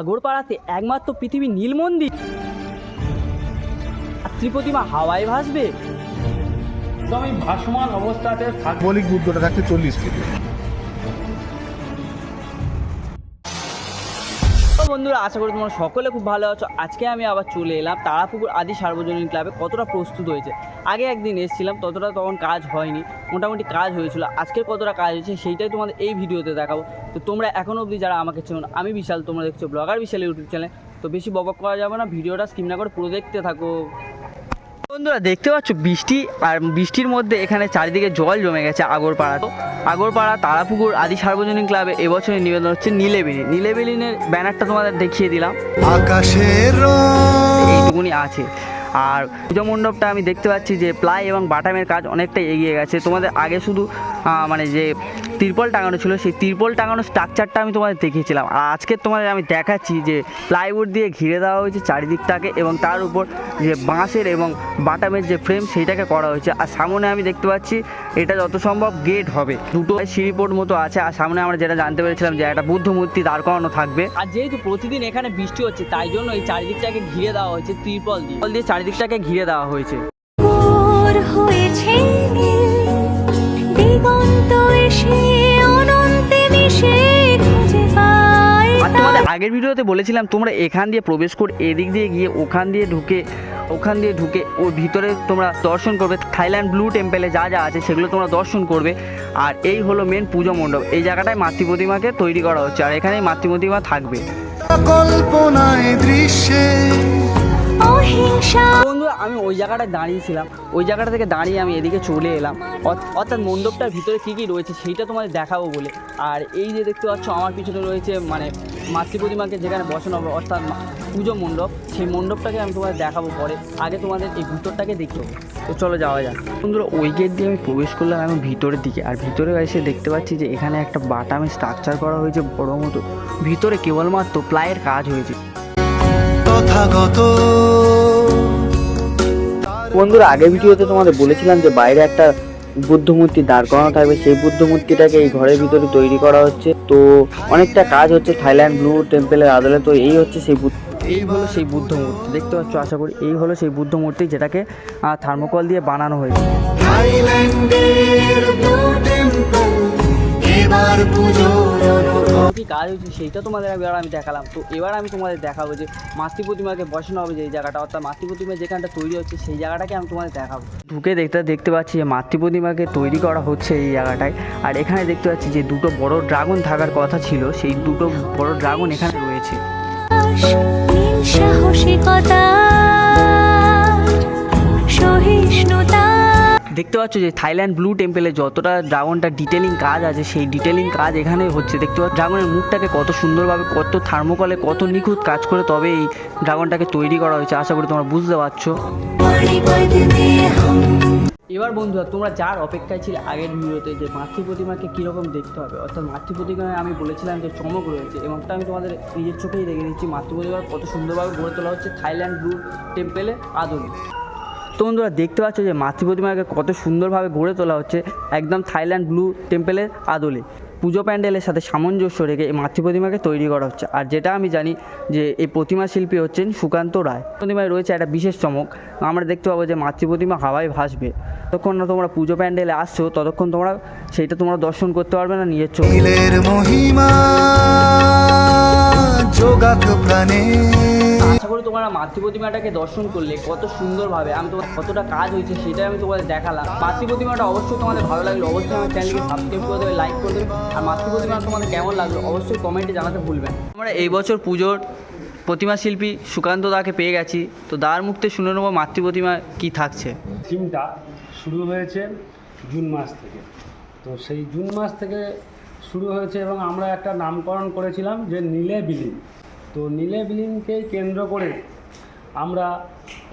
আগরপাড়াতে একমাত্র পৃথিবী নীল মন্দির। ত্রিপ্রতিমা হাওয়ায় ভাসবে। একদমই ভাসমান অবস্থাতে বলি বুদ্ধটা থাকছে চল্লিশ ফিট বন্ধুরা, আশা করি তোমরা সকলে খুব ভালো আছো। আজকে আমি আবার চলে এলাম তারাপুকুর আদি সার্বজনীন ক্লাবে। কতটা প্রস্তুত হয়েছে? আগে একদিন এসেছিলাম, ততটা তখন কাজ হয়নি। মোটামুটি কাজ হয়েছিল। আজকে কতটা কাজ হয়েছে সেইটাই তোমাদের এই ভিডিওতে দেখাবো। তো তোমরা এখনও অবধি যারা আমাকে চেন আমি বিশাল, তোমরা দেখছ ব্লগার বিশাল ইউটিউব চ্যানেল। তো বেশি বকবক করা যাবে না, ভিডিওটা স্কিম না করে পুরো দেখতে থাকো। বন্ধুরা দেখতে পাচ্ছ বৃষ্টি আর বৃষ্টির মধ্যে এখানে চারিদিকে জল জমে গেছে আগরপাড়া। তো আগরপাড়া তারাপুকুর আদি সার্বজনীন ক্লাবে এবছরের নিবেদন হচ্ছে নীলেবিলি। নীলেবেলিনের ব্যানারটা তোমাদের দেখিয়ে দিলাম। আকাশের এইটুকুনি আছে। আর পুজো মণ্ডপটা আমি দেখতে পাচ্ছি যে প্লাই এবং বাটামের কাজ অনেকটাই এগিয়ে গেছে। তোমাদের আগে শুধু মানে যে তিরপল টাঙানো ছিল সেই তিরপল টাঙানো স্ট্রাকচারটা আমি তোমাদের দেখিয়েছিলাম। আর আজকে তোমাদের আমি দেখাচ্ছি যে প্লাইউড দিয়ে ঘিরে দেওয়া হয়েছে চারিদিকটাকে এবং তার উপর যে বাঁশের এবং বাটামের যে ফ্রেম সেইটাকে করা হয়েছে। আর সামনে আমি দেখতে পাচ্ছি এটা যত সম্ভব গেট হবে। দুটো সিঁড়িপোর্ট মতো আছে। আর সামনে আমরা যেটা জানতে পেরেছিলাম যে একটা বুদ্ধ মূর্তি দাঁড় করানো থাকবে। আর যেহেতু প্রতিদিন এখানে বৃষ্টি হচ্ছে তাই জন্য এই চারিদিকটাকে ঘিরে দেওয়া হয়েছে তিরপল দিয়ে। ত্রিপল দিয়ে চারিদিকটাকে ঘিরে দেওয়া হয়েছে। আগের ভিডিওতে বলেছিলাম তোমরা এখান দিয়ে প্রবেশ করে এদিক দিয়ে গিয়ে ওখান দিয়ে ঢুকে ওখান দিয়ে ঢুকে ওর ভিতরে তোমরা দর্শন করবে। থাইল্যান্ড ব্লু টেম্পেলে যা যা আছে সেগুলো তোমরা দর্শন করবে। আর এই হলো মেন পুজো মণ্ডপ। এই জায়গাটায় মাতৃ প্রতিমাকে তৈরি করা হচ্ছে আর এখানেই মাতৃ প্রতিমা থাকবে। কল্পনায় দৃশ্যে বন্ধু আমি ওই জায়গাটায় দাঁড়িয়েছিলাম ওই জায়গাটা থেকে দাঁড়িয়ে আমি এদিকে চলে এলাম। অর্থাৎ মণ্ডপটার ভিতরে কী কী রয়েছে সেইটা তোমাদের দেখাবো বলে। আর এই যে দেখতে পাচ্ছ, আমার পিছনে রয়েছে মানে মাতৃ প্রতিমাকে যেখানে বসানো হবে, অর্থাৎ পুজো মণ্ডপ। সেই মণ্ডপটাকে আমি তোমাদের দেখাবো পরে। আগে তোমাদের এই ভিতরটাকে দেখতে তো চলো যাওয়া যাক। বন্ধুরা, ওই গেট দিয়ে আমি প্রবেশ করলাম আমি ভিতরের দিকে। আর ভিতরে এসে দেখতে পাচ্ছি যে এখানে একটা বাটামে স্ট্রাকচার করা হয়েছে বড় মতো। ভিতরে কেবলমাত্র প্লাইয়ের কাজ হয়েছে। তথাগত। বন্ধুরা আগের ভিডিওতে তোমাদের বলেছিলাম যে বাইরে একটা বুদ্ধ মূর্তি দাঁড় করানো থাকবে। সেই বুদ্ধ মূর্তিটাকে এই ঘরের ভিতরে তৈরি করা হচ্ছে। তো অনেকটা কাজ হচ্ছে থাইল্যান্ড ব্লু টেম্পলের আদলে। তো এই হচ্ছে সেই বুদ্ধ এই হলো সেই বুদ্ধ মূর্তি দেখতে পাচ্ছ আশা করি এই হলো সেই বুদ্ধ মূর্তি যেটাকে থার্মোকল দিয়ে বানানো হয়েছে। কাজ হয়েছে সেইটা তোমাদের এবার আমি দেখালাম। তো এবার আমি তোমাদের দেখাবো যে মাতৃ প্রতিমাকে বসানো হবে যে জায়গাটা, অর্থাৎ মাতৃ প্রতিমা যেখানটা তৈরি হচ্ছে সেই জায়গাটাকে আমি তোমাদের দেখাবো। ঢুকে দেখতে দেখতে পাচ্ছি যে মাতৃ প্রতিমাকে তৈরি করা হচ্ছে এই জায়গাটায়। আর এখানে দেখতে পাচ্ছি যে দুটো বড় ড্রাগন থাকার কথা ছিল, সেই দুটো বড় ড্রাগন এখানে রয়েছে। সাহসিকতা, সহিষ্ণুতা দেখতে পাচ্ছ যে থাইল্যান্ড ব্লু টেম্পলে যতটা ড্রাগনটা ডিটেলিং কাজ আছে, সেই ডিটেলিং কাজ এখানে হচ্ছে। দেখতে পাচ্ছ ড্রাগনের মুখটাকে কত সুন্দরভাবে, কত থার্মোকলে, কত নিখুঁত কাজ করে তবে এই ড্রাগনটাকে তৈরি করা হয়েছে। আশা করি তোমরা বুঝতে পারছ। এবার বন্ধুরা, তোমরা যার অপেক্ষায় ছিল আগের ভিডিওতে যে মাতৃ প্রতিমাকে কীরকম দেখতে হবে, অর্থাৎ মাতৃ প্রতিমায় আমি বলেছিলাম যে চমক রয়েছে এবং আমি তোমাদের নিজের চোখেই দেখে দিচ্ছি মাতৃ প্রতিমা কত সুন্দরভাবে গড়ে তোলা হচ্ছে থাইল্যান্ড ব্লু টেম্পেলে আদলে তো বন্ধুরা দেখতে পাচ্ছ যে মাতৃ প্রতিমাকে কত সুন্দরভাবে গড়ে তোলা হচ্ছে। একদম থাইল্যান্ড ব্লু টেম্পেলের আদলে। পুজো প্যান্ডেলের সাথে সামঞ্জস্য রেখে এই মাতৃ প্রতিমাকে তৈরি করা হচ্ছে। আর যেটা আমি জানি যে এই প্রতিমা শিল্পী হচ্ছেন সুকান্ত রায়। প্রতিমায় রয়েছে একটা বিশেষ চমক। আমরা দেখতে পাবো যে মাতৃ প্রতিমা হাওয়ায় ভাসবে। ততক্ষণ না তোমরা পুজো প্যান্ডেলে আসছো, ততক্ষণ তোমরা সেইটা তোমরা দর্শন করতে পারবে না নিজের চোখে। নীলের মহিমা প্রাণে। আশা করি তোমরা মাতৃ প্রতিমাটাকে দর্শন করলে কত সুন্দরভাবে আমি তোমার কতটা কাজ হয়েছে সেটাই আমি তোমাদের দেখালাম। মাতৃ প্রতিমাটা অবশ্যই তোমাদের ভালো লাগল অবশ্যই আমার চ্যানেলকে সাবস্ক্রাইব করে দেবে লাইক করে দেবে। আর মাতৃ প্রতিমা তোমাদের কেমন লাগল অবশ্যই কমেন্টে জানাতে ভুলবেন আমরা এই বছর পুজোর প্রতিমা শিল্পী সুকান্ত দাকে পেয়ে গেছি। তো দার মুক্তে শুনে নেব মাতৃ প্রতিমা কী থাকছে। থিমটা শুরু হয়েছে জুন মাস থেকে। তো সেই জুন মাস থেকে শুরু হয়েছে এবং আমরা একটা নামকরণ করেছিলাম যে নীলে বিলীন। তো নীলে বিলীনকেই কেন্দ্র করে আমরা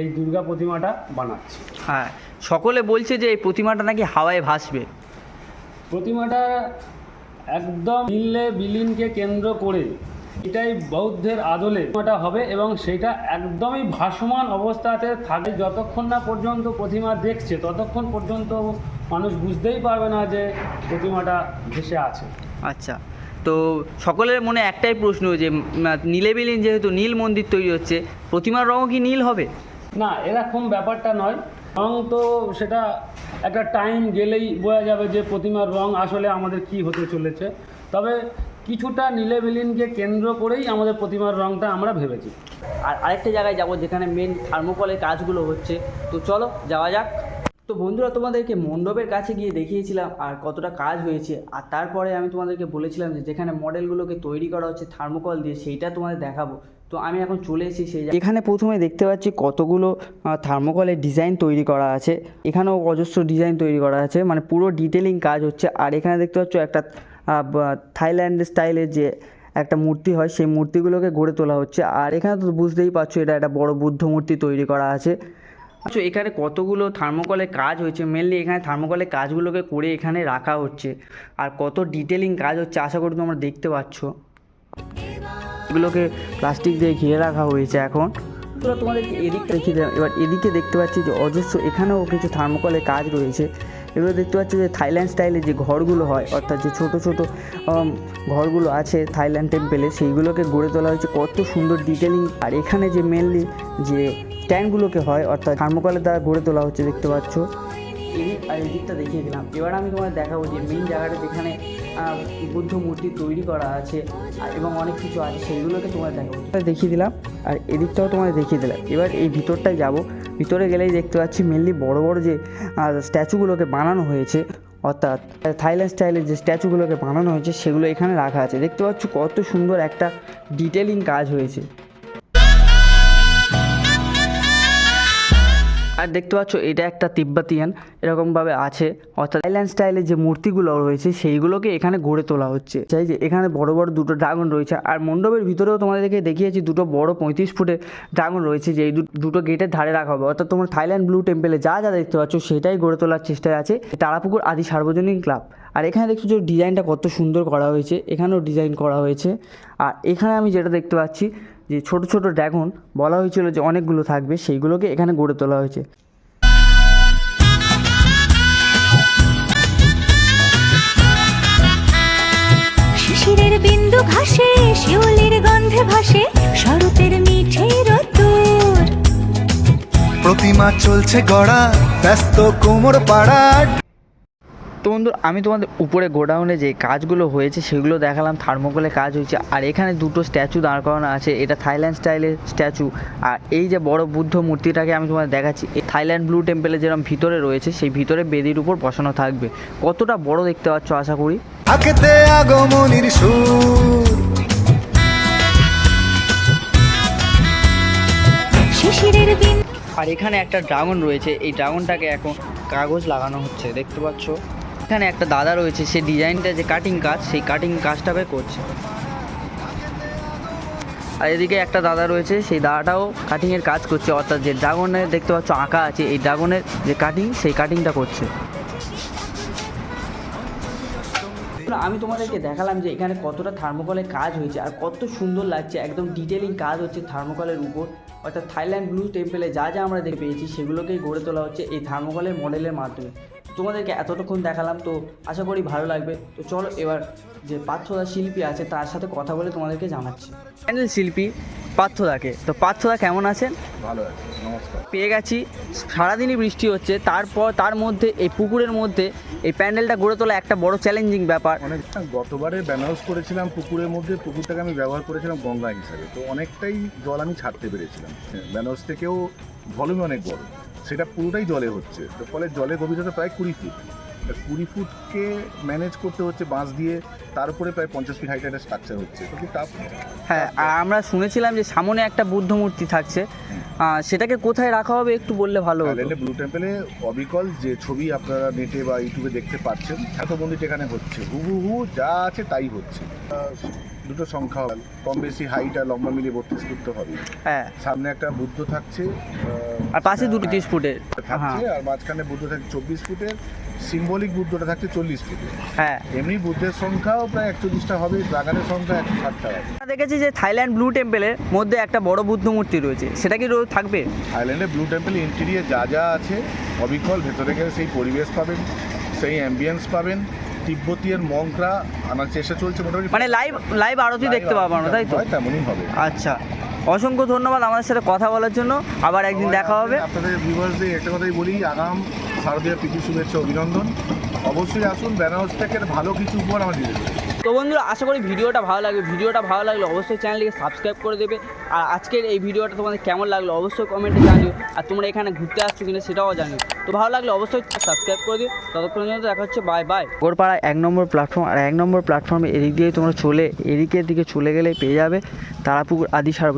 এই দুর্গা প্রতিমাটা বানাচ্ছি। হ্যাঁ সকলে বলছে যে এই প্রতিমাটা নাকি হাওয়ায় ভাসবে। প্রতিমাটা একদম নীলে বিলীনকে কেন্দ্র করে এটাই বৌদ্ধের আদলে প্রতিমাটা হবে এবং সেটা একদমই ভাসমান অবস্থাতে থাকে যতক্ষণ না পর্যন্ত প্রতিমা দেখছে ততক্ষণ পর্যন্ত মানুষ বুঝতেই পারবে না যে প্রতিমাটা ভেসে আছে। আচ্ছা। তো সকলের মনে একটাই প্রশ্ন যে নীলেবিলীন যেহেতু নীল মন্দির তৈরি হচ্ছে প্রতিমার রঙও কি নীল হবে? না এরকম ব্যাপারটা নয়। রং তো সেটা একটা টাইম গেলেই বোঝা যাবে যে প্রতিমার রং আসলে আমাদের কি হতে চলেছে। তবে কিছুটা নীলেবেলিনকে কেন্দ্র করেই আমাদের প্রতিমার রংটা আমরা ভেবেছি। আর আরেকটা জায়গায় যাব যেখানে মেন থার্মোকলের কাজগুলো হচ্ছে। তো চলো যাওয়া যাক। তো বন্ধুরা, তোমাদেরকে মণ্ডপের কাছে গিয়ে দেখিয়েছিলাম আর কতটা কাজ হয়েছে। আর তারপরে আমি তোমাদেরকে বলেছিলাম যে, যেখানে মডেলগুলোকে তৈরি করা হচ্ছে থার্মোকল দিয়ে, সেইটা তোমাদের দেখাবো। তো আমি এখন চলে এসেছি সেই এখানে প্রথমে দেখতে পাচ্ছি কতগুলো থার্মোকলের ডিজাইন তৈরি করা আছে। এখানেও অজস্র ডিজাইন তৈরি করা আছে। মানে পুরো ডিটেলিং কাজ হচ্ছে। আর এখানে দেখতে পাচ্ছ একটা থাইল্যান্ড স্টাইলের যে একটা মূর্তি হয়, সেই মূর্তিগুলোকে গড়ে তোলা হচ্ছে। আর এখানে তো বুঝতেই পারছ, এটা একটা বড় বুদ্ধ মূর্তি তৈরি করা আছে। আচ্ছা এখানে কতগুলো থার্মোকলের কাজ হয়েছে? মেনলি এখানে থার্মোকলের কাজগুলোকে করে এখানে রাখা হচ্ছে। আর কত ডিটেলিং কাজ হচ্ছে, আশা করি তোমরা দেখতে পাচ্ছ। এগুলোকে প্লাস্টিক দিয়ে ঘিরে রাখা হয়েছে এখন। তোমাদেরকে এদিক দেখিয়ে এবার এদিকে দেখতে পাচ্ছি যে অজস্র এখানেও কিছু থার্মোকলের কাজ রয়েছে। এগুলো দেখতে পাচ্ছ যে থাইল্যান্ড স্টাইলে যে ঘরগুলো হয়, অর্থাৎ যে ছোট ছোট ঘরগুলো আছে থাইল্যান্ড টেম্পেলে সেইগুলোকে গড়ে তোলা হয়েছে। কত সুন্দর ডিটেলিং আর এখানে যে মেনলি যে স্ট্যান্ডগুলোকে হয়, অর্থাৎ থার্মোকলের দ্বারা গড়ে তোলা হচ্ছে, দেখতে পাচ্ছ। এদিক, আর এদিকটা দেখিয়ে দিলাম। এবার আমি তোমাদের দেখাবো যে মেন জায়গাটা যেখানে বুদ্ধ মূর্তি তৈরি করা আছে এবং অনেক কিছু আছে, সেইগুলোকে তোমাদের দেখাবো। দেখিয়ে দিলাম, আর এদিকটাও তোমাদের দেখিয়ে দিলাম। এবার এই ভিতরটায় যাব। ভিতরে গেলেই দেখতে পাচ্ছি মেনলি বড় বড় যে স্ট্যাচুগুলোকে বানানো হয়েছে। অর্থাৎ থাইল্যান্ড স্টাইলের যে স্ট্যাচুগুলোকে বানানো হয়েছে, সেগুলো এখানে রাখা আছে। দেখতে পাচ্ছ কত সুন্দর একটা ডিটেলিং কাজ হয়েছে। আর দেখতে পাচ্ছ, এটা একটা তিব্বতিয়ান, এরকমভাবে আছে। অর্থাৎ থাইল্যান্ড স্টাইলের যে মূর্তিগুলো রয়েছে, সেইগুলোকে এখানে গড়ে তোলা হচ্ছে। চাই যে এখানে বড় বড় দুটো ড্রাগন রয়েছে। আর মণ্ডপের ভিতরেও তোমাদেরকে দেখিয়েছি, দুটো বড় পঁয়ত্রিশ ফুটের ড্রাগন রয়েছে যে এই দুটো গেটের ধারে রাখা হবে। অর্থাৎ তোমরা থাইল্যান্ড ব্লু টেম্পেলে যা যা দেখতে পাচ্ছ, সেটাই গড়ে তোলার চেষ্টায় আছে। তারাপুকুর আদি সার্বজনীন ক্লাব আর এখানে দেখছ যে ডিজাইনটা কত সুন্দর করা হয়েছে, এখানেও ডিজাইন করা হয়েছে। আর এখানে আমি যেটা দেখতে পাচ্ছি যে ছোট ছোট ড্রাগন বলা হয়েছিল যে অনেকগুলো থাকবে সেইগুলোকে এখানে গড়ে তোলা হয়েছে। শিশিরের বিন্দু ঘাসে শিউলির গন্ধে ভাসে শরতের মিঠে প্রতিমা চলছে গড়া ব্যস্ত কোমর পাড়া তো বন্ধু আমি তোমাদের উপরে গোডাউনে যে কাজগুলো হয়েছে সেগুলো দেখালাম থার্মোকলে কাজ হয়েছে আর এখানে দুটো স্ট্যাচু দাঁড় করানো আছে এটা থাইল্যান্ড স্টাইলের স্ট্যাচু আর এই যে বড় বুদ্ধ মূর্তিটাকে আমি তোমাদের দেখাচ্ছি এই থাইল্যান্ড ব্লু টেম্পেলে যেরকম ভিতরে রয়েছে সেই ভিতরে বেদির উপর বসানো থাকবে কতটা বড় দেখতে পাচ্ছ আশা করি? আগমনির সুর। শিশিরের বিন্দু আর এখানে একটা ড্রাগন রয়েছে এই ড্রাগনটাকে এখন কাগজ লাগানো হচ্ছে দেখতে পাচ্ছ? এখানে একটা দাদা রয়েছে, সে ডিজাইনটা যে কাটিং কাজ, সেই কাটিং কাজটাকে করছে। আর এদিকে একটা দাদা রয়েছে, সেই দাদাটাও কাটিংয়ের কাজ করছে, অর্থাৎ যে ড্রাগনের দেখতে পাচ্ছ আঁকা আছে, এই ড্রাগনের যে কাটিং সেই কাটিংটা করছে। আমি তোমাদেরকে দেখালাম যে এখানে কতটা থার্মোকলের কাজ হয়েছে, আর কত সুন্দর লাগছে, একদম ডিটেলিং কাজ হচ্ছে থার্মোকলের উপর। অর্থাৎ থাইল্যান্ড ব্লু টেম্পেলে যা যা আমরা দেখতে পেয়েছি, সেগুলোকেই গড়ে তোলা হচ্ছে এই থার্মোকলের মডেলের মাধ্যমে। তোমাদেরকে এতটুকুন দেখালাম তো আশা করি ভালো লাগবে। তো চলো এবার যে পার্থদা শিল্পী আছে তার সাথে কথা বলে তোমাদেরকে জানাচ্ছি। প্যান্ডেল শিল্পী পার্থদাকে। তো পার্থদা কেমন আছেন? ভালো আছে নমস্কার। পেয়ে গেছি। সারাদিনই বৃষ্টি হচ্ছে তারপর তার মধ্যে এই পুকুরের মধ্যে এই প্যান্ডেলটা গড়ে তোলা একটা বড় চ্যালেঞ্জিং ব্যাপার। অনেক গতবারে বেনারস করেছিলাম পুকুরের মধ্যে পুকুরটাকে আমি ব্যবহার করেছিলাম গঙ্গা হিসাবে। তো অনেকটাই জল আমি ছাড়তে পেরেছিলাম। বেনারস থেকেও ভলিউম অনেক বড়। সেটা পুরোটাই জলে হচ্ছে। তো ফলে জলের গভীরতা প্রায় কুড়ি ফুট। কুড়ি ফুটকে ম্যানেজ করতে হচ্ছে বাঁশ দিয়ে তার উপরে প্রায় পঞ্চাশ ফিট হাইটের একটা স্ট্রাকচার হচ্ছে। টাফ হ্যাঁ আর আমরা শুনেছিলাম যে সামনে একটা বুদ্ধ মূর্তি থাকছে। সেটাকে কোথায় রাখা হবে একটু বললে ভালো হবে ব্লু টেম্পলে অবিকল যে ছবি আপনারা নেটে বা ইউটিউবে দেখতে পাচ্ছেন এত মন্দির এখানে হচ্ছে হুবহু যা আছে তাই হচ্ছে। দুটো সংখ্যা। কম বেশি হাইট আর লম্বা মিলিয়ে বত্রিশ ফুট তো হবে হ্যাঁ। সামনে একটা বুদ্ধ থাকছে আর পাশে দুটো তিরিশ ফুটের। হ্যাঁ। থাকছে আর মাঝখানে বুদ্ধ থাকছে চব্বিশ ফুটের। সিম্বলিক বুদ্ধটা থাকছে চল্লিশ ফুটের। হ্যাঁ। এমনি বুদ্ধের সংখ্যাও প্রায় একচল্লিশটা হবে ড্রাগনের সংখ্যা একশো ষাটটা হবে। আমরা দেখেছি যে থাইল্যান্ড ব্লু টেম্পলের মধ্যে একটা বড় বুদ্ধ মূর্তি রয়েছে। সেটা কি রো- থাকবে? থাইল্যান্ডে ব্লু টেম্পল ইন্টেরিয়ার যা যা আছে অবিকল ভেতরে গেলে সেই পরিবেশ পাবেন সেই অ্যাম্বিয়েন্স পাবেন। তিব্বতীয় মংকরা আমার চেষ্টা চলছে মোটামুটি। মানে লাইভ লাইভ আরতি দেখতে পাবো আমরা তাই তো? তেমনই হবে। আচ্ছা অসংখ্য ধন্যবাদ আমাদের সাথে কথা বলার জন্য। আবার একদিন দেখা হবে। আপনাদের ভিউয়ার্সদের একটা কথাই বলি আগাম শারদীয় প্রীতি শুভেচ্ছা অভিনন্দন। অবশ্যই আসুন বেনারস থেকে ভালো কিছু উপহার আমার চাই। তো বন্ধুরা, আশা করি ভিডিওটা ভালো লাগবে। ভিডিওটা ভালো লাগলে অবশ্যই চ্যানেলটিকে সাবস্ক্রাইব করে দেবে। আর আজকের এই ভিডিওটা তোমাদের কেমন লাগল অবশ্যই কমেন্টে জানিও। আর তোমরা এখানে ঘুরতে আসছো কিনা সেটাও জানিও। তো ভালো লাগলে অবশ্যই সাবস্ক্রাইব করে দিও। ততক্ষণ জন্য দেখা হচ্ছে বাই বাই গোরপাড়া এক নম্বর প্ল্যাটফর্ম আর এক নম্বর প্ল্যাটফর্মে এদিক দিয়ে তোমরা চলে, এদিকের দিকে চলে গেলে পেয়ে যাবে। তারাপুকুর আদি সার্ব